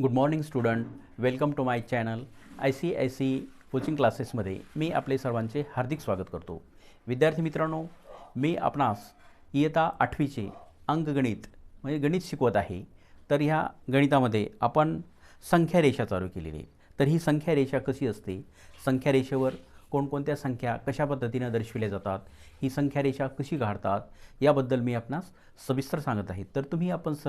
Good morning student welcome to my channel I C I C coaching क्लासेसमध्ये मी आपले सर्वांचे हार्दिक स्वागत करतो. विद्यार्थी मित्रांनो मी आपणास इयता आठवीचे अंकगणित म्हणजे गणित शिकवत आहे. तर ह्या गणितामध्ये आपण संख्या रेषा चालू केलेली आहे. तर ही संख्या रेषा कशी असते? संख्या रेषेवर कोणकोणत्या संख्या कशा पद्धतीनं दर्शविल्या जातात ही संख्या रेषा कशी काढतात याबद्दल मी आपणास सविस्तर सांगत आहे. तर तुम्ही आपण स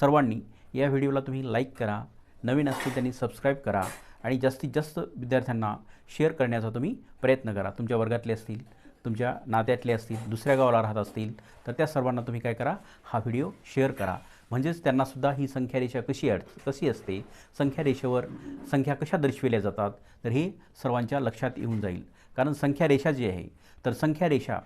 सर्वांनी या व्हिडिओला तुम्ही लाईक करा नवीन असतील त्यांनी सबस्क्राईब करा आणि जास्तीत जास्त विद्यार्थ्यांना शेअर करण्याचा तुम्ही प्रयत्न करा. तुमच्या वर्गातले असतील तुमच्या नात्यातले असतील दुसऱ्या गावाला राहत असतील तर त्या सर्वांना तुम्ही काय करा हा व्हिडिओ शेअर करा. म्हणजेच त्यांनासुद्धा ही संख्यारेषा कशी अड कशी असते? संख्या रेषेवर संख्या कशा दर्शविल्या जातात? तर हे सर्वांच्या लक्षात येऊन जाईल. कारण संख्यारेषा जी आहे तर संख्यारेषा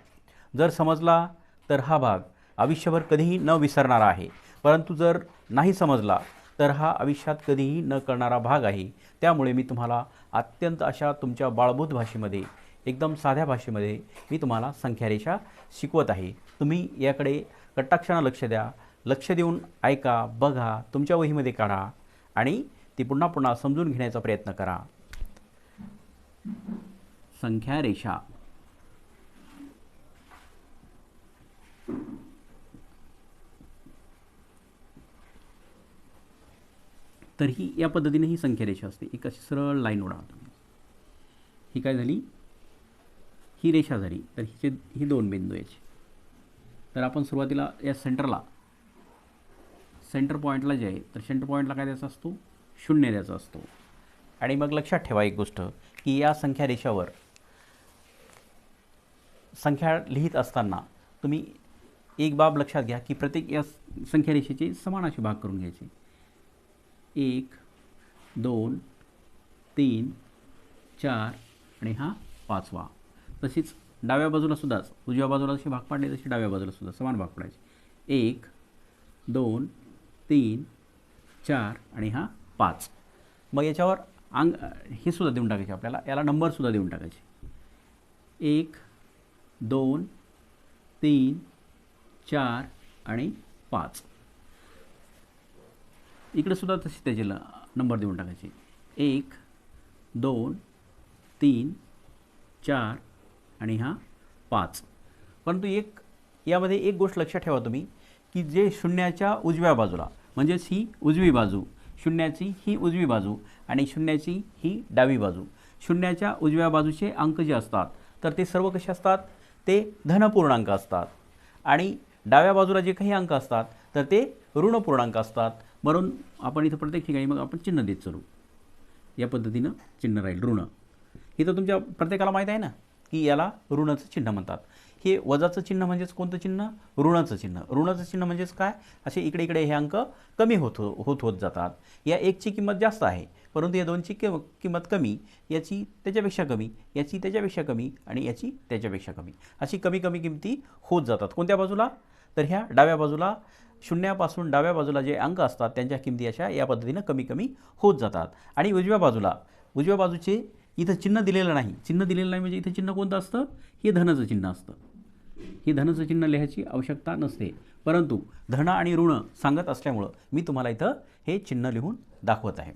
जर समजला तर हा भाग आयुष्यभर कधीही न विसरणारा आहे. परंतु जर नाही समजला तर हा आयुष्यात कधीही न करणारा भाग आहे. त्यामुळे मी तुम्हाला अत्यंत अशा तुमच्या बाळबोध भाषेमध्ये एकदम साध्या भाषेमध्ये मी तुम्हाला संख्यारेषा शिकवत आहे. तुम्ही याकडे कटाक्षानं लक्ष द्या. लक्ष देऊन ऐका बघा तुमच्या वहीमध्ये काढा आणि ती पुन्हा पुन्हा समजून घेण्याचा प्रयत्न करा. संख्या रेषा. तर ही या पद्धतीने ही संख्या रेषा असते. एक अशी सरळ लाईन ओढा तुम्ही. ही काय झाली? ही रेषा झाली. तर हिचे ही दोन बिंदू याचे. तर आपण सुरुवातीला या सेंटरला सेंटर पॉईंटला जे आहे तर सेंटर पॉईंटला काय द्यायचा असतो? शून्य द्यायचा असतो. आणि मग लक्षात ठेवा एक गोष्ट की या संख्या रेषावर संख्या लिहित असताना तुम्ही एक बाब लक्षात घ्या की प्रत्येक या संख्या रेषेचे समान असे भाग करून घ्यायचे. एक दोन तीन चार आणि हा पाचवा. तसेच डाव्या बाजूला सुद्धाच उजव्या बाजूला जसे भाग पाडले तसे डाव्या बाजूला सुद्धा समान भाग पडायचे. एक दोन तीन चार आणि हा पाच. मग याच्यावर अंग हे सुद्धा देऊन टाकायचे आपल्याला. याला नंबरसुद्धा देऊन टाकायचे. एक दोन तीन चार आणि पाच. इकडंसुद्धा तसे त्याचे नंबर देऊन टाकायचे. एक दोन तीन चार आणि हा पाच. परंतु एक यामध्ये एक गोष्ट लक्षात ठेवा तुम्ही. की जे शून्याच्या उजव्या बाजूला म्हणजेच ही उजवी बाजू शून्याची ही उजवी बाजू आणि शून्याची ही डावी बाजू. शून्याच्या उजव्या बाजूचे अंक जे असतात तर ते सर्व कसे असतात? ते धनपूर्णांक असतात. आणि डाव्या बाजूला जे काही अंक असतात तर ते ऋणपूर्णांक असतात. म्हणून आपण इथं प्रत्येक ठिकाणी मग आपण चिन्ह देत चालू. या पद्धतीनं चिन्ह राहील ऋण. हे तर तुमच्या प्रत्येकाला माहीत आहे ना की याला ऋणाचं चिन्ह म्हणतात. हे वजाचं चिन्ह म्हणजेच कोणतं चिन्ह? ऋणाचं चिन्ह. ऋणाचं चिन्ह म्हणजेच काय? असे इकडे इकडे हे अंक कमी होत होत होत जातात. या एकची किंमत जास्त आहे परंतु या दोनची कि किंमत कमी याची त्याच्यापेक्षा कमी याची त्याच्यापेक्षा कमी आणि याची त्याच्यापेक्षा कमी. अशी कमी कमी किमती होत जातात. कोणत्या बाजूला? तर ह्या डाव्या बाजूला शून्यापासून डाव्या बाजूला जे अंक असतात त्यांच्या किमती अशा या पद्धतीनं कमी कमी होत जातात. आणि उजव्या बाजूला उजव्या बाजूचे इथं चिन्ह दिलेलं नाही. चिन्ह दिलेलं नाही म्हणजे इथं चिन्ह कोणतं असतं? हे धनाचं चिन्ह असतं. ही धनचं चिन्ह लिहायची आवश्यकता नसते. परंतु धन आणि ऋण सांगत असल्यामुळं मी तुम्हाला इथं हे चिन्ह लिहून दाखवत आहे.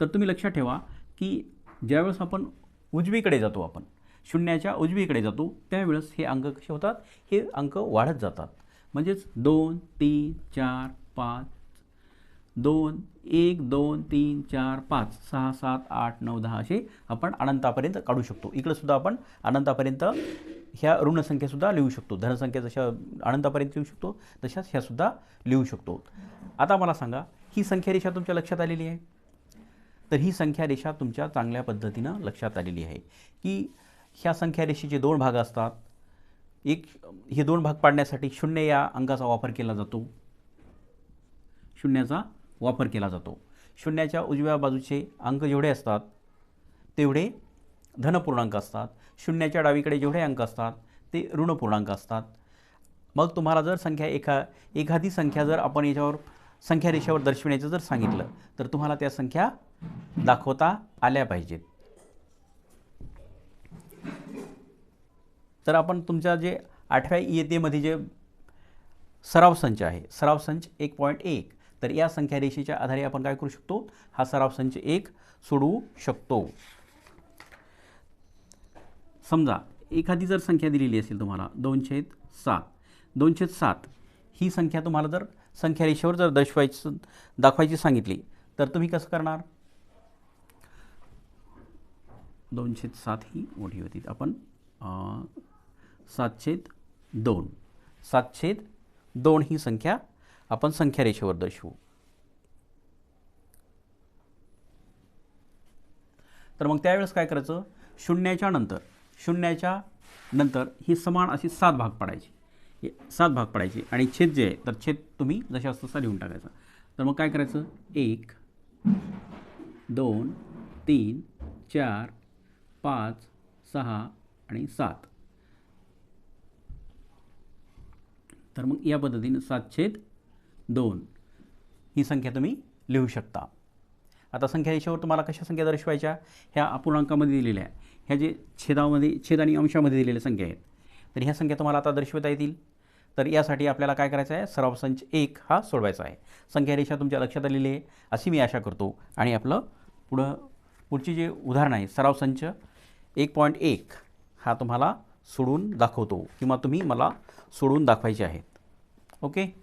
तर तुम्ही लक्षात ठेवा की ज्यावेळेस आपण उजवीकडे जातो आपण शून्याच्या उजवीकडे जातो त्यावेळेस हे अंक कसे होतात? हे अंक वाढत जातात. म्हणजेच दोन तीन चार पाच दोन एक दोन तीन चार पाच सहा सात आठ नऊ दहा असे आपण अनंतापर्यंत काढू शकतो. इकडंसुद्धा आपण अनंतापर्यंत ह्या ऋणसंख्यासुद्धा लिहू शकतो. धनसंख्या जशा अनंतापर्यंत लिहू शकतो तशाच ह्यासुद्धा लिहू शकतो. आता मला सांगा ही संख्या रेषा तुमच्या लक्षात आलेली आहे? तर ही संख्या रेषा तुमच्या चांगल्या पद्धतीनं लक्षात आलेली आहे की ह्या संख्या रेषेचे दोन भाग असतात. एक हे दोन भाग पाडण्यासाठी शून्य या अंकाचा वापर केला जातो. शून्याचा वापर केला जातो. शून्याच्या उजव्या बाजूचे अंक जेवढे असतात तेवढे धनपूर्णांक असतात शून्याच्या डावीकडे जेवढे अंक असतात ते ऋणपूर्णांक असतात. मग तुम्हाला जर संख्या एखा एखादी संख्या जर आपण याच्यावर संख्या रेषेवर दर्शविण्याचं जर सांगितलं तर तुम्हाला त्या संख्या दाखवता आल्या पाहिजेत. तर आपण तुमच्या जे आठव्या इयत्तेमध्ये जे सराव संच आहे सराव संच एक पॉईंट एक तर या संख्या रेषेच्या आधारे आपण काय करू शकतो? हा सराव संच एक सोडवू शकतो. समजा एखादी जर संख्या दिलेली असेल तुम्हाला दोनशे सात दोनशे सात ही संख्या तुम्हाला जर संख्या रेषेवर जर दर्शवायचं दाखवायची सांगितली तर तुम्ही कसं करणार? दोनशे सात ही मोठी होती. आपण अं, सातशेत दोन सातशेत दोन ही संख्या आपण संख्या रेषेवर दर्शवू. तर मग त्यावेळेस काय करायचं? शून्याच्या नंतर शून्याच्या नंतर ही समान अशी सात भाग पडायची. हे सात भाग पडायची आणि छेद जे आहे तर छेद तुम्ही जशा तसा लिहून टाकायचा. तर मग काय करायचं? एक दोन तीन चार पाच सहा आणि सात. तर मग या पद्धतीने सात छेद दोन. ही संख्या तुम्ही लिहू शकता. आता संख्या रेषेवर तुम्हाला कशा संख्या दर्शवायच्या? ह्या अपूर्णांकामध्ये दिलेल्या आहे ह्या जे छेदामध्ये छेद आणि अंशामध्ये दिलेल्या संख्या आहेत. तर ह्या संख्या तुम्हाला आता दर्शवता येतील. तर यासाठी आपल्याला काय करायचं आहे? सराव संच एक हा सोडवायचा आहे. संख्या रेषा तुमच्या लक्षात आलेली आहे. अशी मी आशा करतो. आणि आपलं पुढं पुढची जे उदाहरण आहे सराव संच एक पॉईंट एक हा तुम्हाला सोडून दाखवतो. किंवा तुम्ही मला सोडून दाखवायचे आहेत. ओके?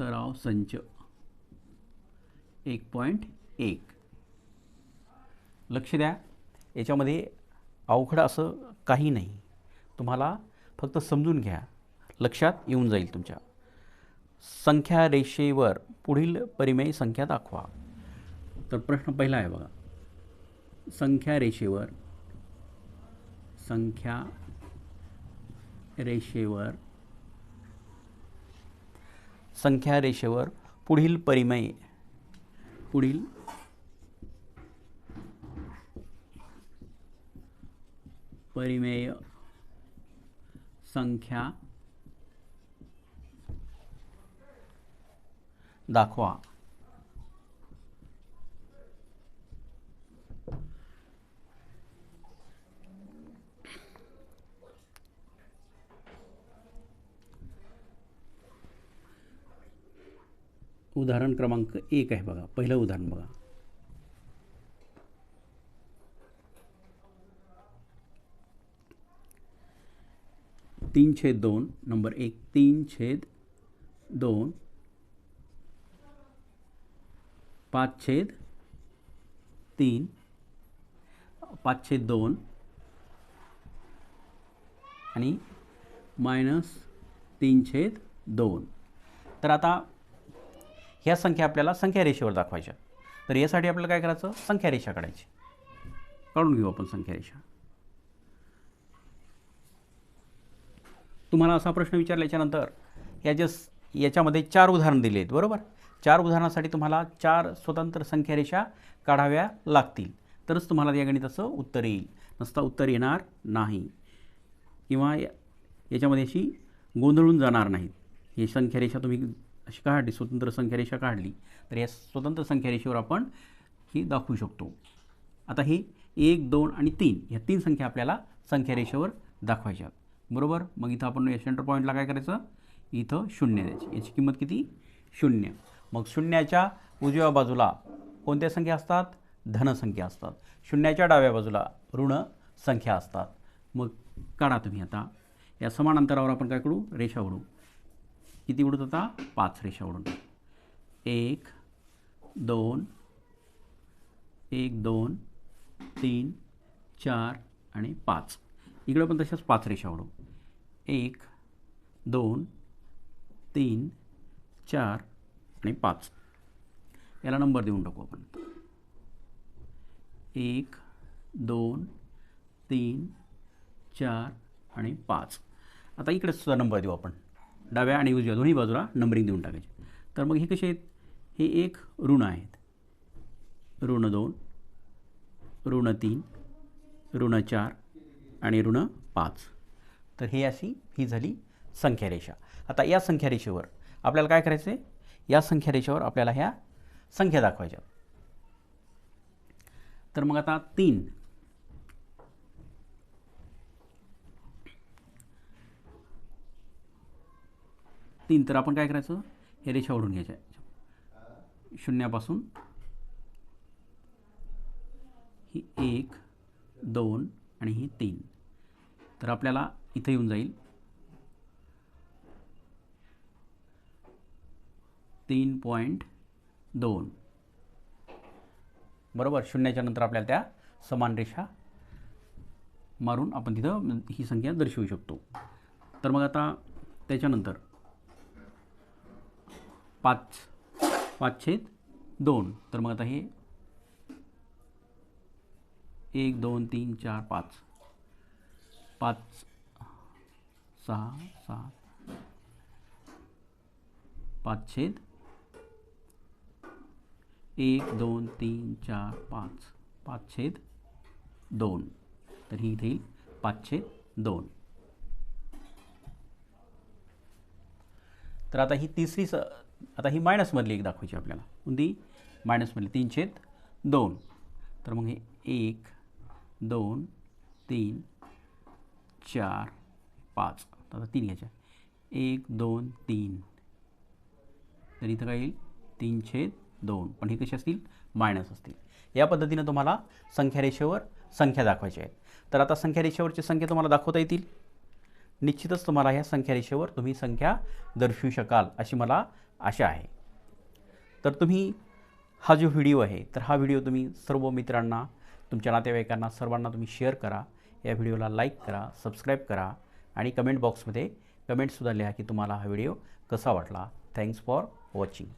सराव संच. एक पॉईंट एक. लक्ष द्या. याच्यामध्ये अवघड असं काही नाही. तुम्हाला फक्त समजून घ्या. लक्षात येऊन जाईल तुमच्या. संख्या रेषेवर पुढील परिमेय संख्या दाखवा. तर प्रश्न पहिला आहे बघा. संख्या रेषेवर संख्या रेषेवर संख्या रेषेवर पुढील परिमेय. पुढील. परिमेय संख्या दाखवा. उदाहरण क्रमांक एक आहे बघा पहिलं उदाहरण बघा. तीन छेद दोन नंबर एक तीन छेद दोन पाच छेद तीन पाच छेद दोन आणि मायनस तीन छेद दोन. तर आता ह्या संख्या आपल्याला संख्या रेषेवर दाखवायच्या. तर यासाठी आपल्याला काय करायचं? संख्या रेषा काढायची. काढून घेऊ आपण संख्या रेषा. तुम्हाला असा प्रश्न विचारल्याच्यानंतर या जे याच्यामध्ये चार उदाहरण दिले आहेत बरोबर? चार उदाहरणासाठी तुम्हाला चार स्वतंत्र संख्या रेषा काढाव्या लागतील. तरच तुम्हाला या गणिताचं उत्तर येईल. नसता उत्तर येणार नाही. किंवा या- याच्यामध्ये अशी गोंधळून जाणार नाहीत. ही संख्या रेषा तुम्ही अशी काढली स्वतंत्र संख्या रेषा काढली. तर या स्वतंत्र संख्या रेषेवर आपण ही दाखवू शकतो. आता हे एक दोन आणि तीन ह्या तीन संख्या आपल्याला संख्या रेषेवर दाखवायच्या बरोबर? मग इथं आपण या सेंटर पॉईंटला काय करायचं? इथं शून्य द्यायची. याची किंमत किती? शून्य. मग शून्याच्या उजव्या बाजूला कोणत्या संख्या असतात? धनसंख्या असतात. शून्याच्या डाव्या बाजूला ऋण संख्या असतात. मग काढा तुम्ही आता. या समान अंतरावर आपण काय करू? रेषा ओढू. किती उडत होता? पाच रेषा उडून एक दोन एक दोन तीन चार आणि पाच. इकडं पण तशाच पाच रेषा उडू एक दोन तीन चार आणि पाच. याला नंबर देऊन टाकू आपण. एक दोन तीन चार आणि पाच. आता इकडे सुद्धा नंबर देऊ आपण. डाव्या आणि उजव्या दोन्ही बाजूला नंबरिंग देऊन टाकायचे. तर मग हे कसे आहेत? हे एक ऋण आहेत. ऋण दोन ऋण तीन ऋण चार आणि ऋण पाच. तर हे अशी ही झाली संख्या रेषा आता या संख्या रेषेवर आपल्याला काय करायचं आहे या संख्यारेषेवर आपल्याला ह्या संख्या दाखवायच्या. तर मग आता तीन. तीन तर आपण काय करायचं? हे रेषा ओढून घ्यायच्या. शून्यापासून ही एक दोन आणि ही तीन. तर आपल्याला इथं येऊन जाईल. तीन पॉईंट दोन. बरोबर? शून्याच्या नंतर आपल्याला त्या समान रेषा मारून आपण तिथं ही संख्या दर्शवू शकतो. तर मग आता त्याच्यानंतर पाच पाच छेद दोन. तर मग आता हे एक दोन तीन चार पाच. पाच सहा सात. पाच छेद एक दोन तीन चार पाच. पाच छेद दोन. तर ही इथे येईल. पाच छेद दोन. तर आता ही तिसरी स आता ही मायनसमधली एक दाखवायची आपल्याला. कोणती? मायनसमधली तीन छेद दोन. तर मग हे एक दोन तीन चार पाच. आता तीन घ्यायच्या एक दोन तीन. तर इथं काय येईल तीन छेद दोन. पण हे कसे असतील? मायनस असतील. या पद्धतीनं तुम्हाला संख्या रेषेवर संख्या दाखवायच्या आहेत. तर आता संख्या रेषेवरची संख्या तुम्हाला दाखवता येतील. निश्चितच तुम्हाला ह्या संख्या रेषेवर तुम्ही संख्या दर्शवू शकाल अशी मला आशा आहे. तर तुम्ही हा जो व्हिडिओ आहे तर हा व्हिडिओ तुम्ही सर्व मित्रांना तुमच्या नातेवाईकांना सर्वांना तुम्ही शेअर करा. या व्हिडिओला लाईक करा सबस्क्राईब करा आणि कमेंट बॉक्समध्ये कमेंटसुद्धा लिहा की तुम्हाला हा व्हिडिओ कसा वाटला. Thanks for watching.